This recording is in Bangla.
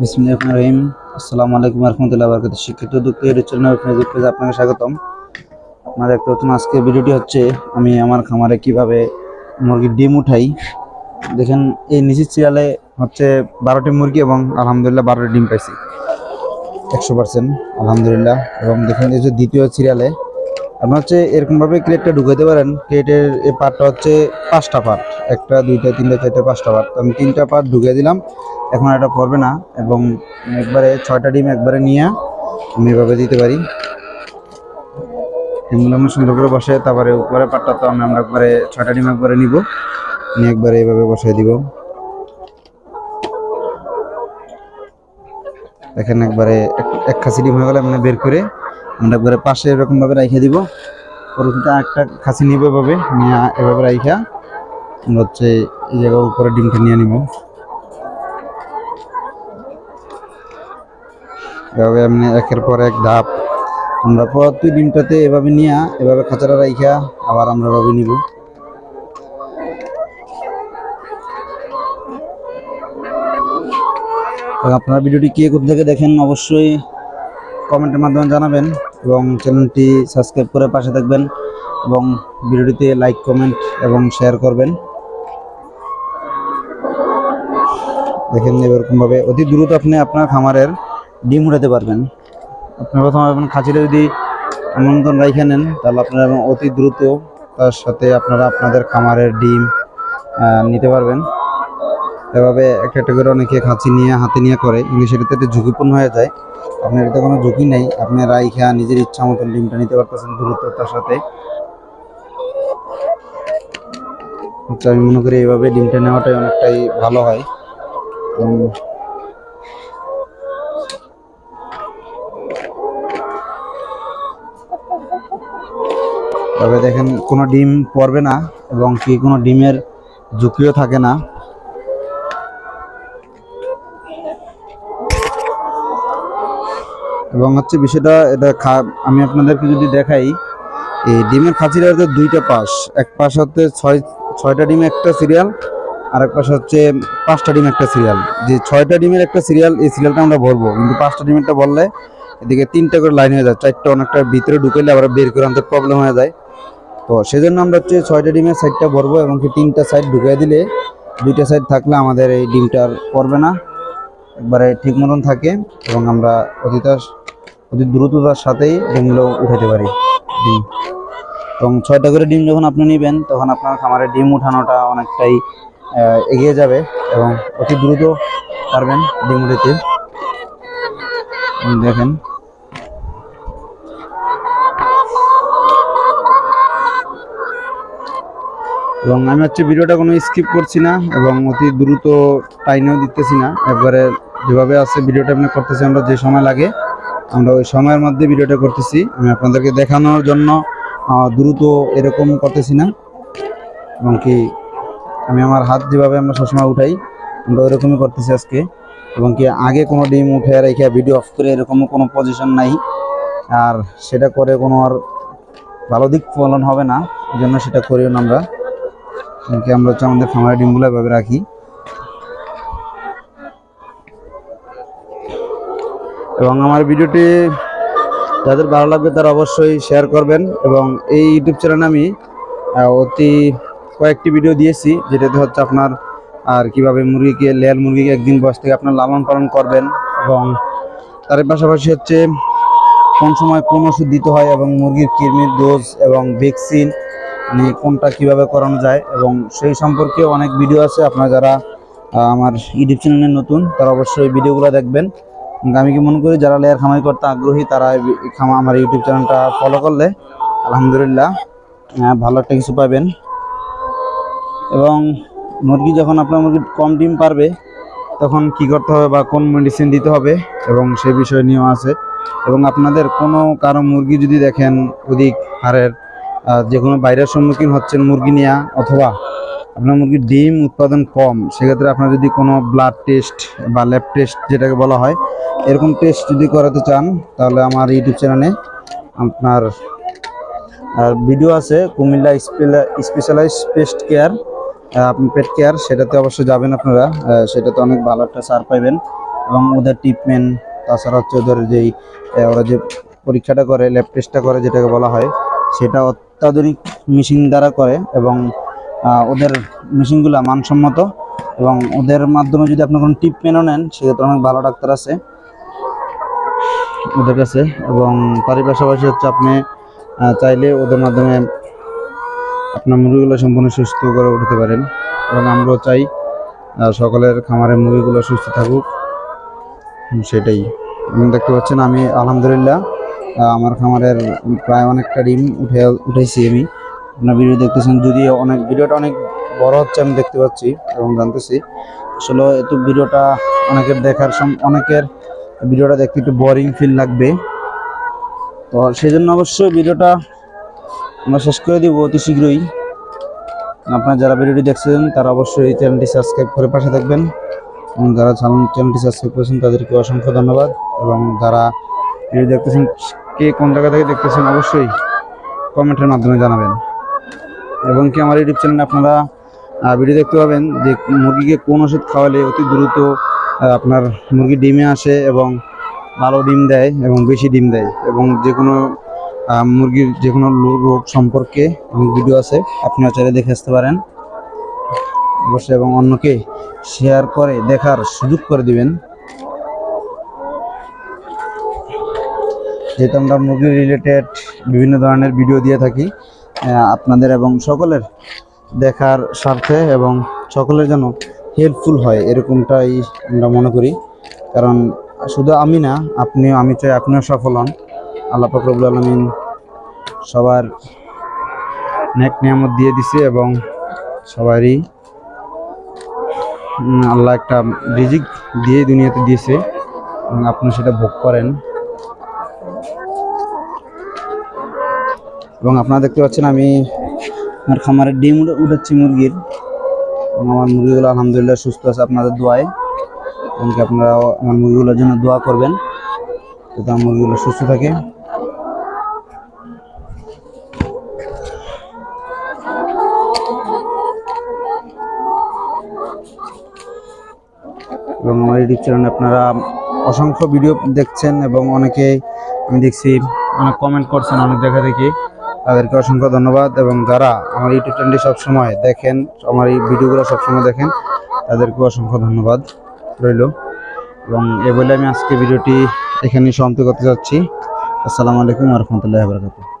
বিসমিল্লাহির রহমানির রহিম। আসসালামু আলাইকুম রহমতুল্লাহ বরকাত শিক্ষিত দুঃখ ইউটিউব চ্যানেল ফেসবুক পেজে আপনাকে স্বাগতম। আপনারা দেখতে পাচ্ছেন আজকে ভিডিওটি হচ্ছে, আমি আমার খামারে কীভাবে মুরগির ডিম উঠাই। দেখেন, এই নিচের সিরিয়ালে হচ্ছে বারোটি মুরগি এবং আলহামদুলিল্লাহ বারোটি ডিম পাইছি। একশো পার্সেন্ট আলহামদুলিল্লাহ। এবং দেখেন, এই যে দ্বিতীয় সিরিয়ালে আপনার হচ্ছে এরকমভাবে ক্রেটটা ঢুকাইতে পারেন। ক্রেটের এই পার্টটা হচ্ছে পাঁচটা পার্ট একটা, দুইটা, তিনটা, চারটা, পাঁচটা পার্ট আমি তিনটা পার্ট ঢুকিয়ে দিলাম। এখন এটা পড়বে না এবং একবারে ছয়টা ডিম একবারে নিয়ে আমি এভাবে দিতে পারি। ডিমগুলো আমরা সুন্দর করে বসে তারপরে উপরে পাটটা তো আমি আমরা একবারে ছয়টা ডিম একবারে নিব। নিয়ে একবারে এভাবে বসাই দিব। দেখেন একবারে এক- এক খাসি ডিম হয়ে গেলে আমরা বের করে আমরা একবারে পাশে এরকমভাবে রাইখে দিব। পরবর্তীতে একটা খাসি নিব এভাবে, নিয়ে এভাবে রাইখা। আমরা হচ্ছে এই জায়গার উপরে ডিমটা নিয়ে নিব। এভাবে এমনি একের পর এক ধাপ। আমরা প্রতি ডিমটাতে এভাবে নিয়ে, এভাবে খাঁচাটা রাইখা, আবার আমরা এভাবে নিব। আপনারা ভিডিওটি কে কোথা থেকে দেখেন অবশ্যই কমেন্টের মাধ্যমে জানাবেন এবং চ্যানেলটি সাবস্ক্রাইব করে পাশে থাকবেন এবং ভিডিওটিতে লাইক, কমেন্ট এবং শেয়ার করবেন। দেখেন এরকমভাবে অতি দ্রুত আপনি আপনার খামারের ডিম উঠাতে পারবেন। আপনি প্রথমে আপনার খাঁচিটা যদি আমন্ত্রণ রাইখে নেন, তাহলে আপনারা অতি দ্রুত তার সাথে আপনারা আপনাদের খামারের ডিম নিতে পারবেন। এভাবে একটা একটা করে অনেকে খাঁচি নিয়ে, হাতে নিয়ে করে। কিন্তু সেটাতে একটু ঝুঁকিপূর্ণ হয়ে যায়। আপনার এটাতে কোনো ঝুঁকি নেই। আপনি রাইখা নিজের ইচ্ছা মতন ডিমটা নিতে পারতেছেন দ্রুততার সাথে। আচ্ছা আমি মনে করি এইভাবে ডিমটা নেওয়াটাই অনেকটাই ভালো হয়। তবে দেখেন, কোনো ডিম পড়বে না এবং কি কোনো ডিমের ঝুঁকিও থাকে না। এবং হচ্ছে বিষয়টা, এটা আমি আপনাদেরকে যদি দেখাই, এই ডিমের খাঁচিটার হচ্ছে দুইটা পাশ। এক পাশ হচ্ছে ছয়, ছয়টা ডিম, একটা সিরিয়াল। আর এক পাশে হচ্ছে পাঁচটা ডিম একটা সিরিয়াল যে ছয়টা ডিমের একটা সিরিয়াল এই সিরিয়ালটা আমরা ভরবো। কিন্তু পাঁচটা ডিমেরটা বললে এদিকে তিনটা করে লাইন হয়ে যায়। চারটা অনেকটা ভিতরে ঢুকাইলে আবার বের করে আনতে প্রবলেম হয়ে যায়। তো সেজন্য আমরা হচ্ছে ছয়টা ডিমের সাইডটা ভরবো এবং কি তিনটা সাইড ঢুকিয়ে দিলে দুইটা সাইড থাকলে আমাদের এই ডিমটার পড়বে না। একবারে ঠিক মতন থাকে এবং আমরা অতিতার অতি দ্রুততার সাথেই ডিমগুলো উঠাতে পারি। ডিম। এবং ছয়টা করে ডিম যখন আপনি নেবেন, তখন আপনার খামারে ডিম উঠানোটা অনেকটাই এগিয়ে যাবে এবং অতি দ্রুত পারবেন ডিম দেখেন। এবং আমি হচ্ছে ভিডিওটা কোনো স্কিপ করছি না এবং অতি দ্রুত টাইমেও দিতেছি না। একবারে যেভাবে আছে ভিডিওটা আপনি করতেছি, আমরা যে সময় লাগে, আমরা ওই সময়ের মধ্যে ভিডিওটা করতেছি। আমি আপনাদেরকে দেখানোর জন্য দ্রুত এরকম করতেছি না। এবং কি আমি আমার হাত যেভাবে আমরা সবসময় উঠাই, আমরা ওইরকমই করতেছি আজকে। এবং কি আগে কোনো ডিম উঠে রেখে ভিডিও অফ করে এরকমও কোনো পজিশন নাই। আর সেটা করে কোনো আর ভালো দিক ফলন হবে না এই জন্য সেটা করিও না আমরা। কি আমরা হচ্ছে আমাদের খামারের ডিমগুলো এভাবে রাখি। এবং আমার ভিডিওটি যাদের ভালো লাগবে তারা অবশ্যই শেয়ার করবেন। এবং এই ইউটিউব চ্যানেলে আমি অতি কয়েকটি ভিডিও দিয়েছি, যেটাতে হচ্ছে আপনার, আর কীভাবে মুরগিকে লেয়ার মুরগিকে একদিন বয়স থেকে আপনার লালন পালন করবেন এবং তার পাশাপাশি হচ্ছে কোন সময় কোন ওষুধ দিতে হয় এবং মুরগির কৃমির ডোজ এবং ভ্যাকসিন নিয়ে কোনটা কীভাবে করানো যায় এবং সেই সম্পর্কে অনেক ভিডিও আছে। আপনারা যারা আমার ইউটিউব চ্যানেলে নতুন, তারা অবশ্যই ভিডিওগুলো দেখবেন। আমি কি মনে করি, যারা লেয়ার খামাই করতে আগ্রহী, তারা খামা আমার ইউটিউব চ্যানেলটা ফলো করলে, আলহামদুলিল্লাহ ভালো একটা কিছু পাবেন। এবং মুরগি যখন আপনার মুরগি কম ডিম পারবে, তখন কি করতে হবে বা কোন মেডিসিন দিতে হবে এবং সে বিষয় নিয়েও আছে। এবং আপনাদের কোনো কারও মুরগি যদি দেখেন অধিক হারের যে কোনো বাইরের সম্মুখীন হচ্ছেন মুরগি নিয়ে, অথবা আপনার মুরগির ডিম উৎপাদন কম, সেক্ষেত্রে আপনার যদি কোনো ব্লাড টেস্ট বা ল্যাব টেস্ট যেটাকে বলা হয়, এরকম টেস্ট যদি করাতে চান, তাহলে আমার ইউটিউব চ্যানেলে আপনার ভিডিও আছে কুমিল্লা স্পেশালাইজ পেস্ট কেয়ার আপনি পেট কেয়ার সেটাতে অবশ্যই যাবেন আপনারা। সেটাতে অনেক ভালো একটা সার পাইবেন। এবং ওদের ট্রিটমেন্ট তাছাড়া হচ্ছে ওদের যেই ওরা যে পরীক্ষাটা করে ল্যাব টেস্টটা করে, যেটাকে বলা হয়, সেটা অত্যাধুনিক মেশিন দ্বারা করে এবং ওদের মেশিনগুলো মানসম্মত এবং ওদের মাধ্যমে যদি আপনি কোনো ট্রিটমেন্টও নেন, সেক্ষেত্রে অনেক ভালো ডাক্তার আছে। ওদের কাছে এবং তারই পাশাপাশি হচ্ছে আপনি চাইলে ওদের মাধ্যমে আপনার মুরগিগুলো সম্পূর্ণ সুস্থ করে উঠতে পারেন। এবং আমরাও চাই সকলের খামারের মুরগিগুলো সুস্থ থাকুক। সেটাই। এবং দেখতে পাচ্ছেন, আমি আলহামদুলিল্লাহ আমার খামারের প্রায় অনেকটা ডিম উঠে উঠেছি আমি। আপনার ভিডিও দেখতেছেন, যদিও অনেক, ভিডিওটা অনেক বড় হচ্ছে, আমি দেখতে পাচ্ছি এবং জানতেছি। আসলে একটু ভিডিওটা অনেকের দেখার সম- অনেকের ভিডিওটা দেখতে একটু বোরিং ফিল লাগবে। তো সেই জন্য অবশ্যই ভিডিওটা আমরা শেষ করে দিব অতি শীঘ্রই। আপনারা যারা ভিডিওটি দেখছেন, তারা অবশ্যই চ্যানেলটি সাবস্ক্রাইব করে পাশে থাকবেন। এবং যারা চ্যানেল- চ্যানেলটি সাবস্ক্রাইব করেছেন, তাদেরকে অসংখ্য ধন্যবাদ। এবং যারা ভিডিও দেখতেছেন, কে কোন জায়গা থেকে দেখতেছেন, অবশ্যই কমেন্টের মাধ্যমে জানাবেন। এবং কি আমার ইউটিউব চ্যানেলে আপনারা ভিডিও দেখতে পাবেন যে মুরগিকে কোন ওষুধ খাওয়ালে অতি দ্রুত আপনার মুরগি ডিমে আসে এবং ভালো ডিম দেয় এবং বেশি ডিম দেয় এবং যে কোনো মুরগির যে কোনো রোগ সম্পর্কে ভিডিও আছে আপনারা চাইলে দেখে আসতে পারেন। অবশ্যই এবং অন্যকে শেয়ার করে, দেখার সুযোগ করে দিবেন। যেহেতু আমরা মুরগি রিলেটেড বিভিন্ন ধরনের ভিডিও দিয়ে থাকি আপনাদের এবং সকলের দেখার স্বার্থে এবং সকলের যেন হেল্পফুল হয়, এরকমটাই আমরা মনে করি। কারণ শুধু আমি না, আপনিও, আমি চাই আপনিও সফল হন। আল্লাহ ফকরবুল আলমিন সবার নেক নিয়ামত দিয়ে দিছে এবং সবারই আল্লাহ একটা রিজিক দিয়ে দুনিয়াতে দিয়েছে এবং আপনি সেটা ভোগ করেন। এবং আপনারা দেখতে পাচ্ছেন আমি আমার খামারের ডিম উঠে- উঠাচ্ছি মুরগির। এবং আমার মুরগিগুলো আলহামদুলিল্লাহ সুস্থ আছে আপনাদের দোয়ায়। এবং কি আপনারাও আমার মুরগিগুলোর জন্য দোয়া করবেন। যাতে আমার মুরগিগুলো সুস্থ থাকে। এবং আমার ইউটিউব চ্যানেলে আপনারা অসংখ্য ভিডিও দেখছেন এবং অনেকে আমি দেখছি অনেক কমেন্ট করছেন, অনেক জায়গা থেকে তাদেরকে অসংখ্য ধন্যবাদ এবং যারা আমার ইউটিউব চ্যানেলটি সবসময় দেখেন, আমার এই ভিডিওগুলো সবসময় দেখেন তাদেরকে অসংখ্য ধন্যবাদ রইল। এবং এ বলে আমি আজকে ভিডিওটি এখানে সমাপ্তি করতে যাচ্ছি। আসসালামু আলাইকুম রহমতুল্লাহ বরকাতুহ।